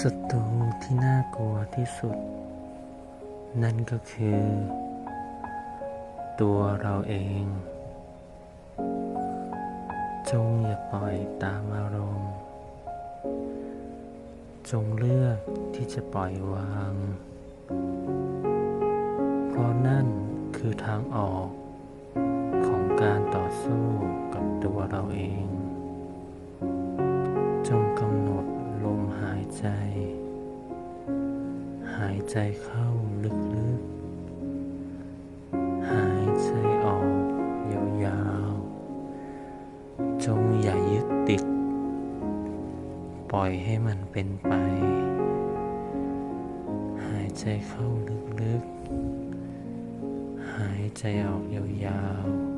ศัตรูที่น่ากลัวที่สุด นั่นก็คือ ตัวเราเอง จงอย่าปล่อยตามอารมณ์ จงเลือกที่จะปล่อยวาง เพราะนั่นคือทางออกของการต่อสู้กับตัวเราเอง จงกำหนด หายใจ หายใจเข้าลึกๆ หายใจออกยาวๆ จงอย่ายึดติด ปล่อยให้มันเป็นไป หายใจเข้าลึกๆ หายใจออกยาวๆ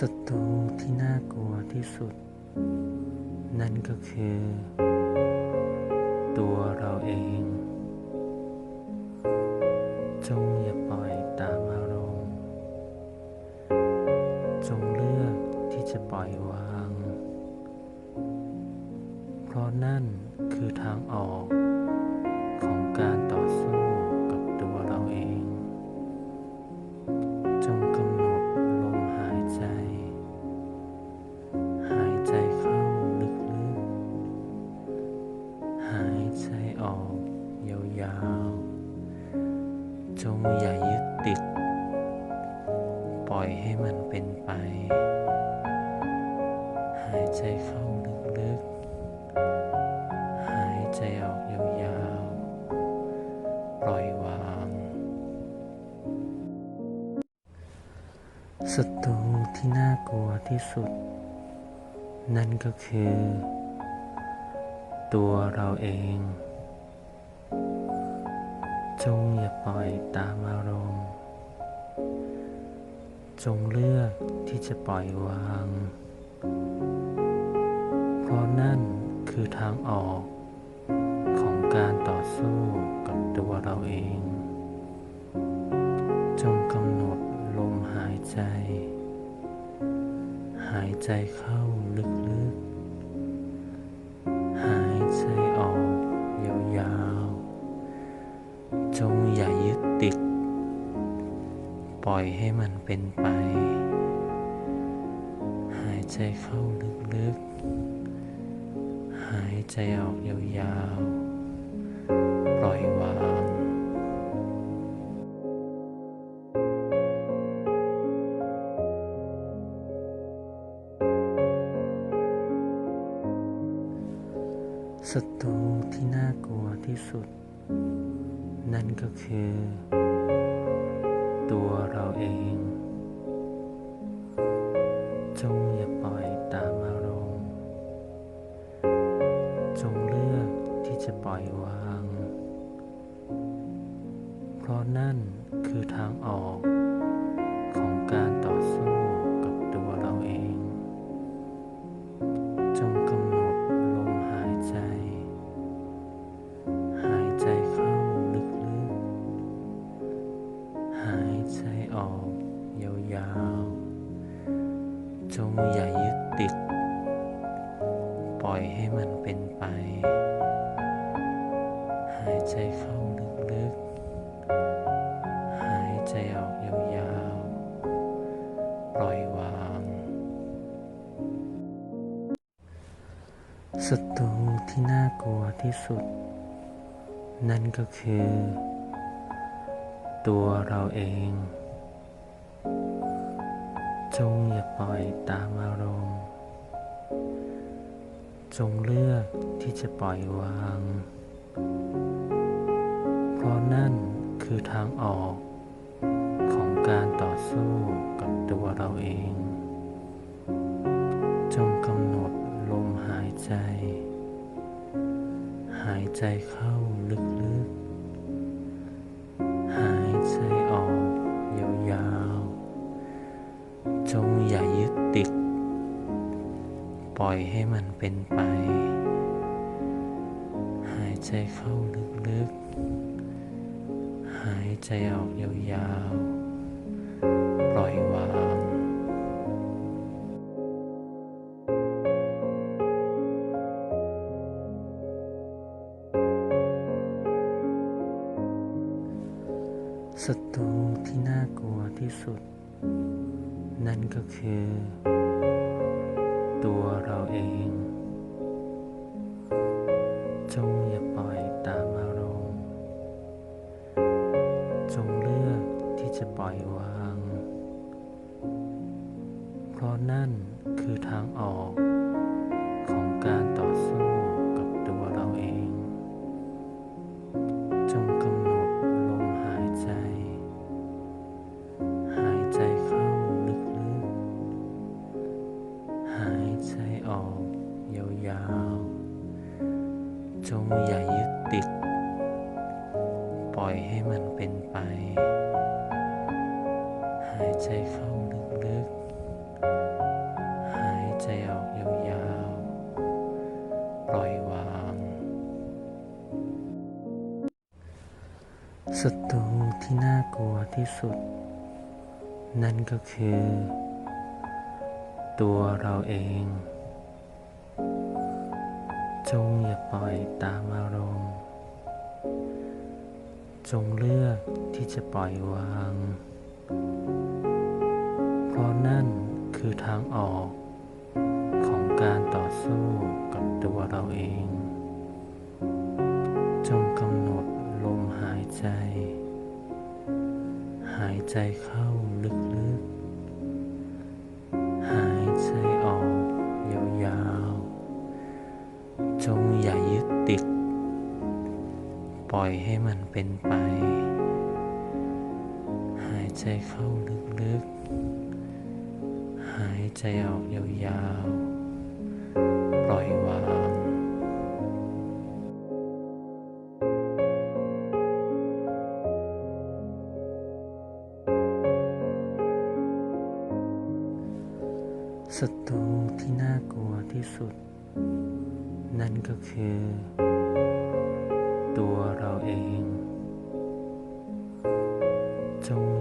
ศัตรูที่น่ากลัวที่สุด นั่นก็คือ ตัวเราเอง เป็นไป หายใจเข้าลึกๆ หายใจออกยาวๆ ปล่อยวาง ศัตรูที่น่ากลัวที่สุด นั่นก็คือ ตัวเราเอง จงอย่าปล่อยตามอารมณ์ จงเลือกที่จะปล่อยวาง เพราะนั่นคือทางออกของการต่อสู้กับตัวเราเอง จงกำหนดลมหายใจ หายใจเข้าลึกๆ ปล่อยให้มันเป็นไป หายใจเข้าลึกๆ หายใจออกยาวๆ ปล่อยวาง ก็คือ ตัวเราเอง จงอย่าปล่อยตามอารมณ์ จงเลือกที่จะปล่อยวาง เพราะนั่นคือทางออกของการต่อสู้กับตัวเราเอง จงกำหนดลมหายใจ หายใจเข้าลึก อยให้มันเป็นไป หายใจเข้าลึกๆ หายใจออกยาวๆ ล่อยวาง เพราะนั่นคือทางออก ที่สุด นั่นก็คือ ตัวเราเอง จงอย่าปล่อยตามอารมณ์ จงเลือกที่จะปล่อยวาง เพราะนั่นคือทางออกของการต่อสู้กับตัวเราเอง จงกำหนดลมหายใจายใจเข้าลึกๆ หายใจออกยาวๆ จงอย่ายึดติด ปล่อยให้มันเป็นไป หายใจเข้าลึกๆ หายใจออกยาวๆ ปล่อยวาง ศัตรูที่น่ากลัวที่สุด นั่นก็คือ ตัวเราเอง จง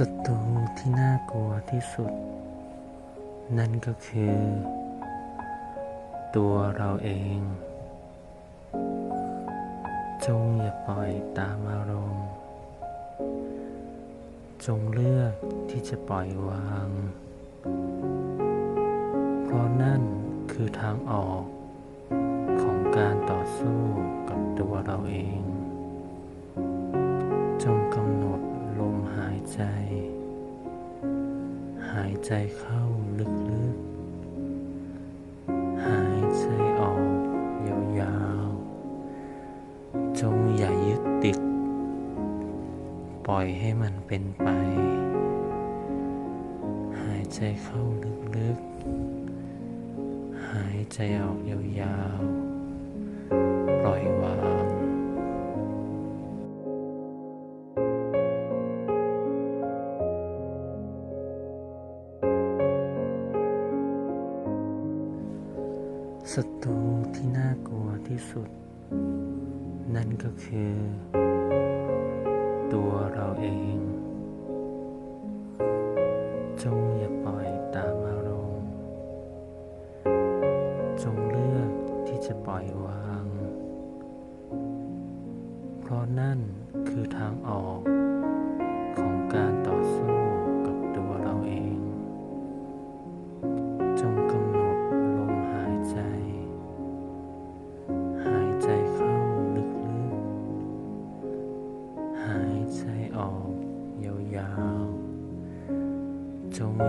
ศัตรูที่น่ากลัวที่สุด นั่นก็คือ ตัวเราเอง จงอย่าปล่อยตามอารมณ์ จงเลือกที่จะปล่อยวาง เพราะนั่นคือทางออกของการต่อสู้กับตัวเราเอง ใจ หายใจเข้าลึกๆ หายใจออก ยาวๆ จงอย่ายึดติด ปล่อยให้มันเป็นไป หายใจเข้าลึกๆ หายใจออก ยาวๆ ปล่อยวาง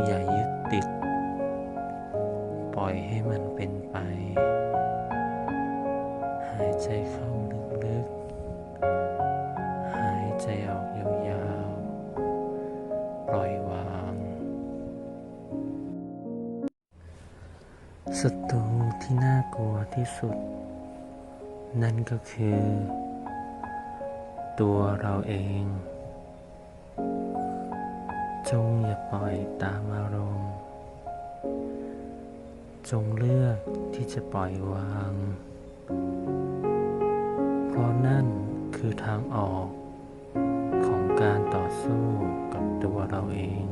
อย่ายึดติด ปล่อยให้มันเป็นไป หายใจเข้าลึกๆ หายใจออกยาวๆ ปล่อยวาง ศัตรูที่น่ากลัวที่สุด นั่นก็คือ ตัวเราเอง จงอย่าปล่อยตามอารมณ์ จงเลือกที่จะปล่อยวาง เพราะนั่นคือทางออกของการต่อสู้กับตัวเราเอง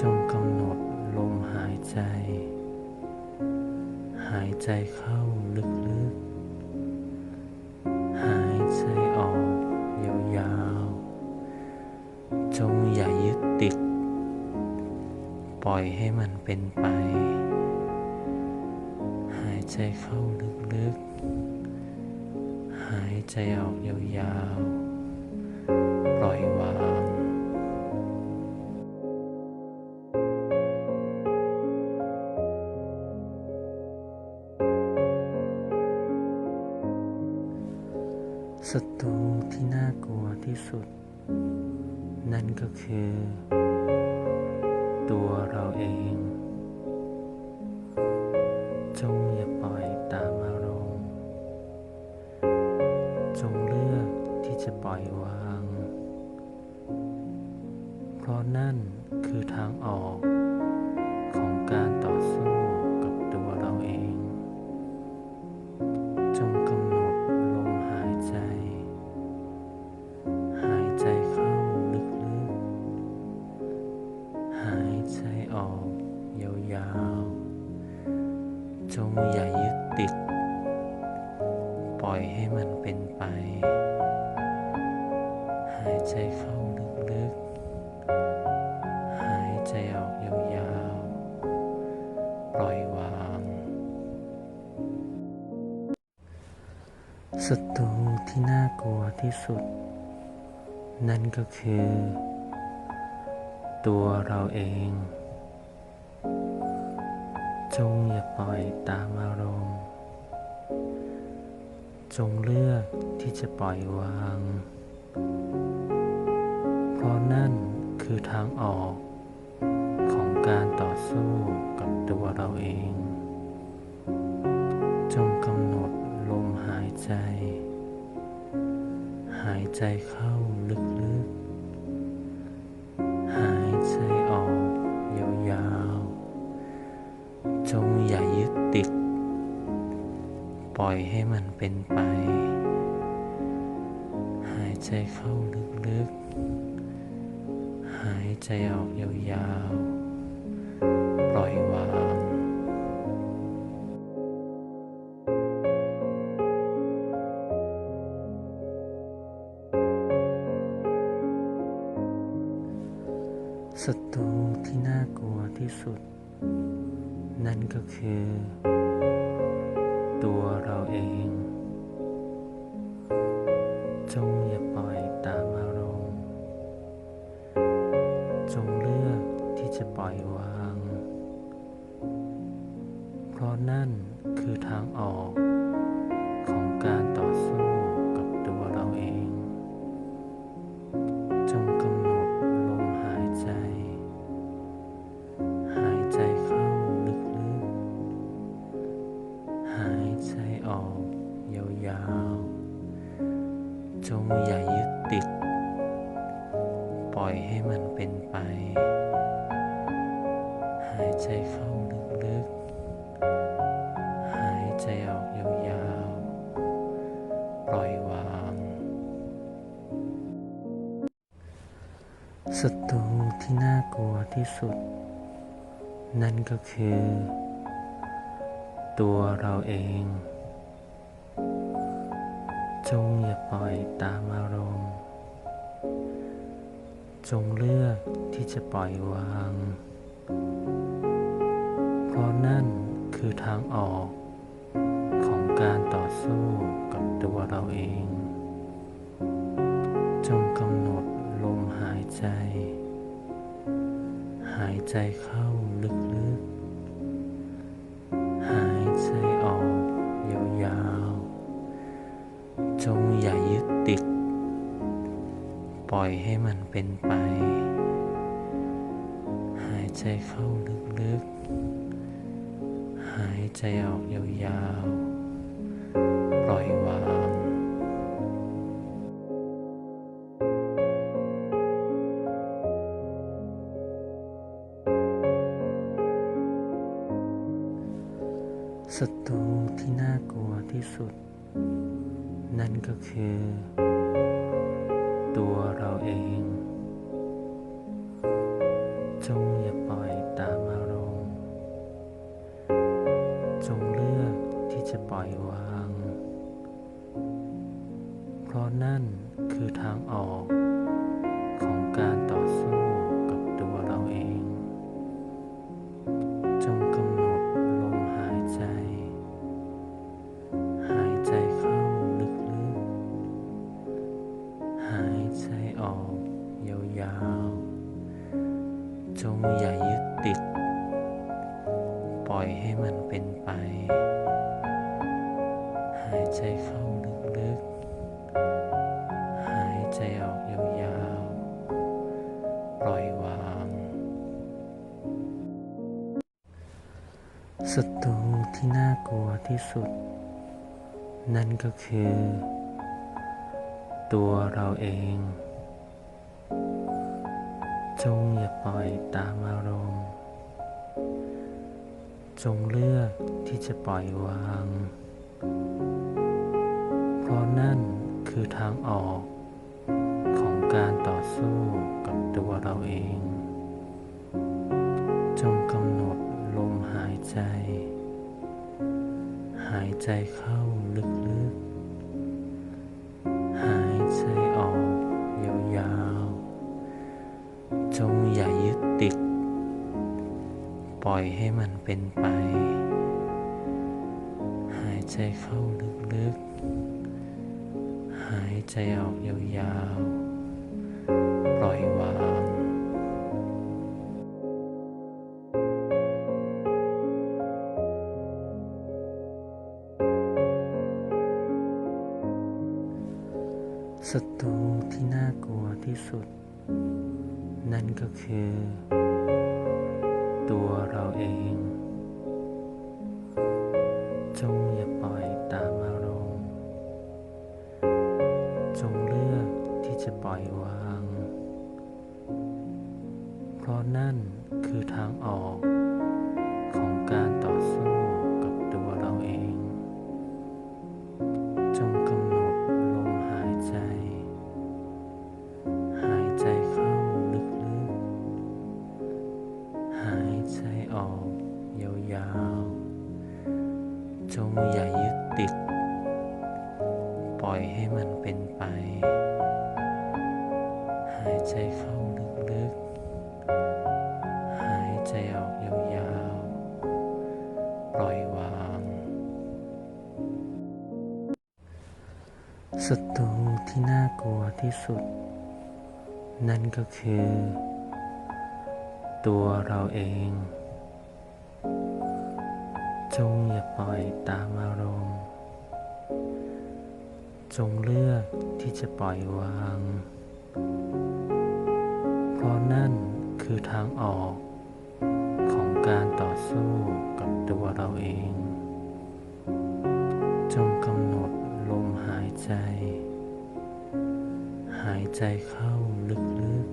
จงกำหนดลมหายใจ หายใจเข้า ล่อยให้มันเป็นไป หายใจเข้าลึกๆ หายใจออกยาวๆ ปล่อยวาง ราะนั่นคือทางออกของการ ก็คือ ตัวเราเอง จงอย่าปล่อยตามอารมณ์ จงเลือกที่จะปล่อยวาง เพราะนั่นคือทางออกของการต่อสู้กับตัวเราเอง จงกำหนดลมหายใจ หายใจเข้า ให้มันเป็นไป หายใจเข้าลึกๆ หายใจออกยาวๆ ปล่อยวางศัตรูที่น่ากลัวที่สุด นั่นก็คือ ตัวเราเอง จงอย่าปล่อยตามอารมณ์ จงเลือกที่จะปล่อยวาง เพราะนั่นคือทางออก ศัตรูที่น่ากลัวที่สุด นั่นก็คือ ตัวเราเอง จงอย่าปล่อยตามอารมณ์ จงเลือกที่จะปล่อยวาง เพราะนั่นคือทางออกของการต่อสู้กับตัวเราเอง ใจ หายใจเข้าลึกๆ หายใจออกยาวๆ จงอย่ายึดติด ปล่อยให้มันเป็นไป หายใจเข้าลึกๆ หายใจออกยาวๆ ศัตรูที่น่ากลัวที่สุด นั่นก็คือ ตัวเราเอง ศัตรูที่น่ากลัวที่สุด นั่นก็คือ ตัวเราเอง จงอย่าปล่อยตามอารมณ์ จงเลือกที่จะปล่อยวาง เพราะนั่นคือทางออกของการต่อสู้กับตัวเราเอง ใจเข้าลึกๆ หายใจออกยาวๆ จงอย่ายึดติด ปล่อยให้มันเป็นไป หายใจเข้าลึกๆ หายใจออกยาวๆ กลัวที่สุด นั่นก็คือ ตัวเราเอง จงอย่าปล่อยตามอารมณ์ จงเลือกที่จะปล่อยวาง เพราะนั่นคือทางออกของการต่อสู้กับตัวเราเอง จงกำหนดลมหายใจ ใจเข้าลึกๆ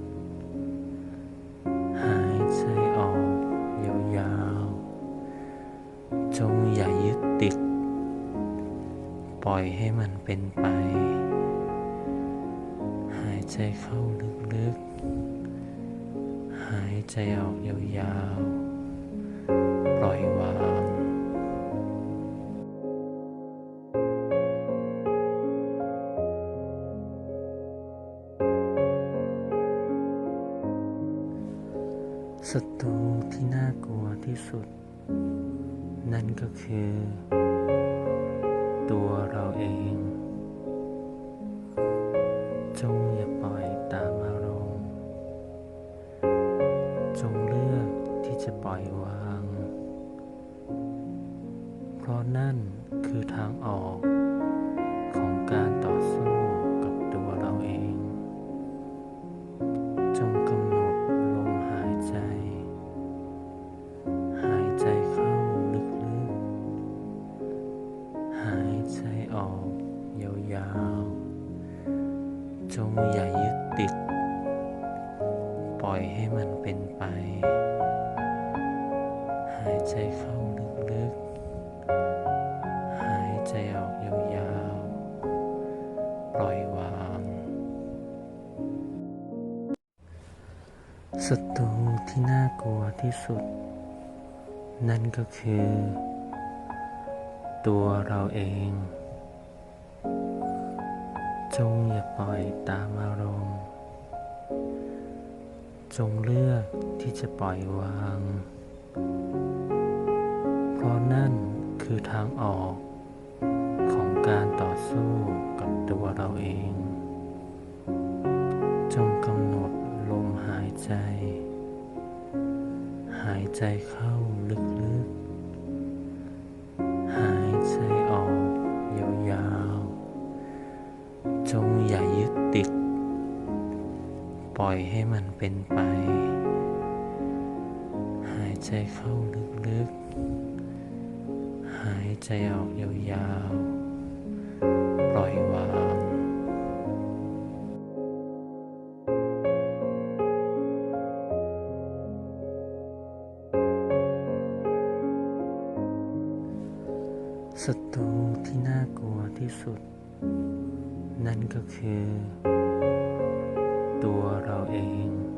หายใจออกยาวๆ จงอย่ายึดติด ปล่อยให้มันเป็นไป หายใจเข้าลึกๆ หายใจออกยาวๆ งอย่าปล่อยตามอารมณ์ จงเลือกที่จะปล่อยวาง เพราะนั่นคือทางออก คือ ตัวเราเอง จงอย่าปล่อยตามอารมณ์ จงเลือกที่จะปล่อยวาง เพราะนั่นคือทางออกของการต่อสู้กับตัวเราเอง จงกำหนดลมหายใจ หายใจเข้าลึกๆ ปล่อยให้มันเป็นไป หายใจเข้าลึกๆ หายใจออกยาวๆ ปล่อยวางศัตรูที่น่ากลัวที่สุด นั่นก็คือ ตัวเราเอง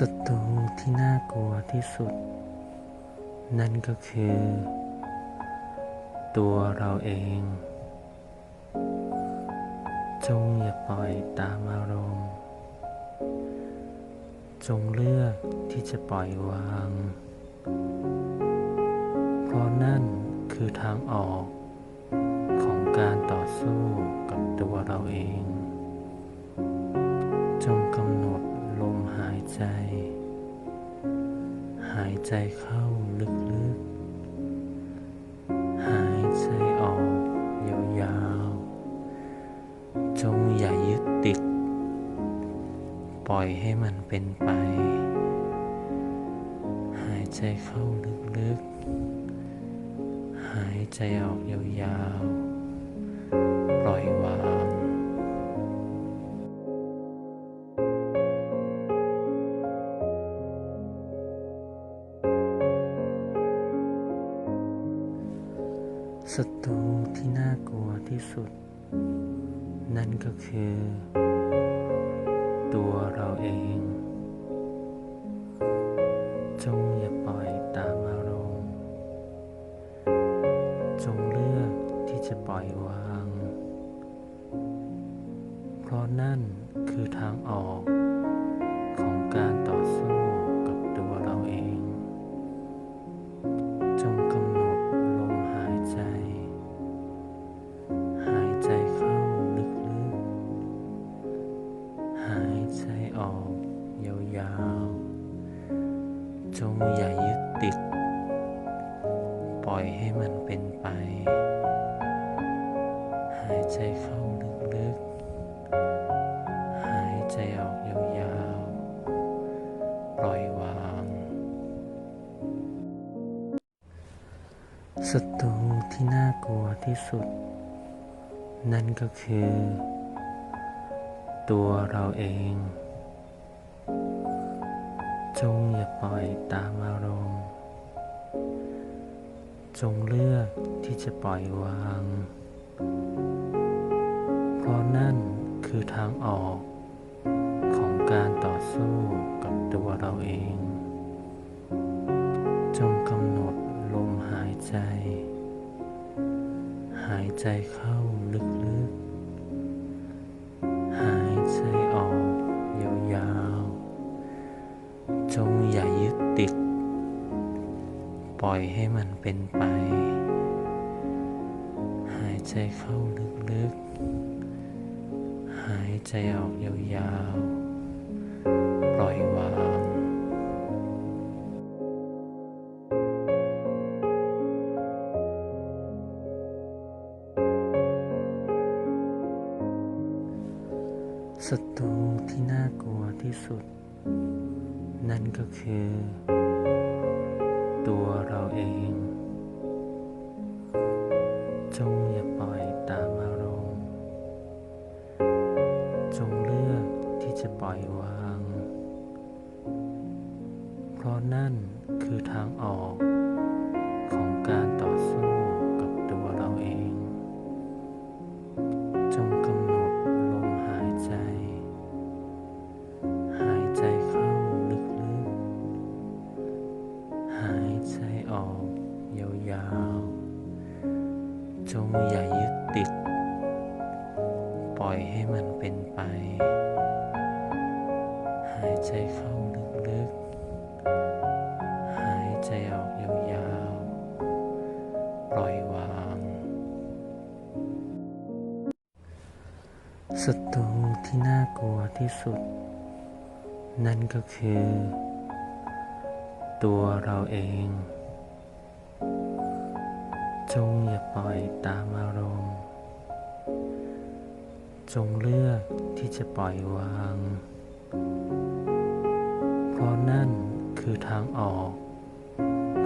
ศัตรูที่น่ากลัวที่สุด นั่นก็คือ ตัวเราเอง จงอย่าปล่อยตามอารมณ์ จงเลือกที่จะปล่อยวาง เพราะนั่นคือทางออกของการต่อสู้กับตัวเราเอง ใจเข้าลึกๆ หายใจออกยาวๆ จงอย่ายึดติด ปล่อยให้มันเป็นไป หายใจเข้าลึกๆ หายใจออกยาวๆ ปล่อยวาง ที่สุด นั่นก็คือ ตัวเราเอง จงอย่าปล่อยตามอารมณ์จงเลือกที่จะปล่อยวาง เพราะนั่นคือทางออก จงอย่ายึดติด ปล่อยให้มันเป็นไป หายใจเข้าลึกๆ หายใจออกยาวๆ ปล่อยวาง ศัตรูที่น่ากลัวที่สุด นั่นก็คือ ตัวเราเอง จงอย่าปล่อยตามอารมณ์ จงเลือกที่จะปล่อยวาง เพราะนั่นคือทางออกของการต่อสู้กับตัวเราเอง จงกำหนดลมหายใจ หายใจเข้า อยให้มันเป็นไป หายใจเข้าลึกๆ หายใจออกยาวๆ ปล่อยวางศัตรูที่น่ากลัวที่สุด นั่นก็คือ เพราะนั่นคือทางออก ก็คือ ตัวเราเอง จงอย่าปล่อยตามอารมณ์ จงเลือกที่จะปล่อยวาง เพราะนั่นคือทางออก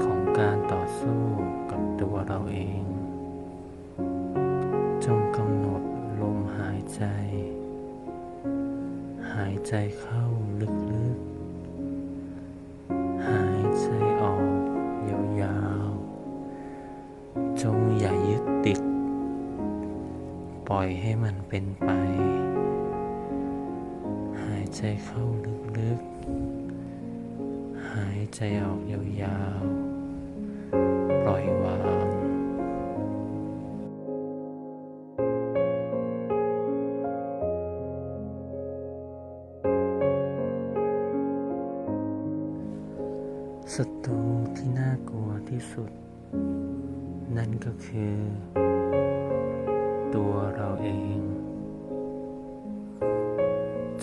ของการต่อสู้กับตัวเราเอง จงกำหนดลมหายใจ หายใจเข้าลึกๆ หายใจออกยาวๆ จงอย่ายึดติด ปล่อยให้มันเป็นไป หายใจเข้าลึกๆ หายใจออกยาวๆ นั่นก็คือ ตัวเราเอง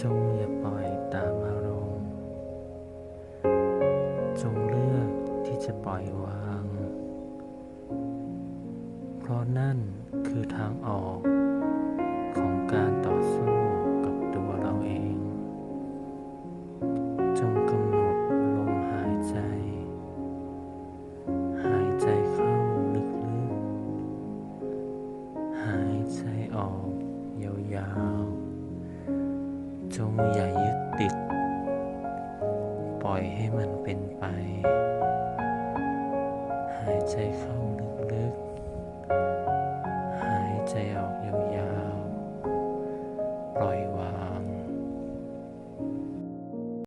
จงอย่าปล่อยตามอารมณ์จงเลือกที่จะปล่อยวาง เพราะนั่นคือทางออก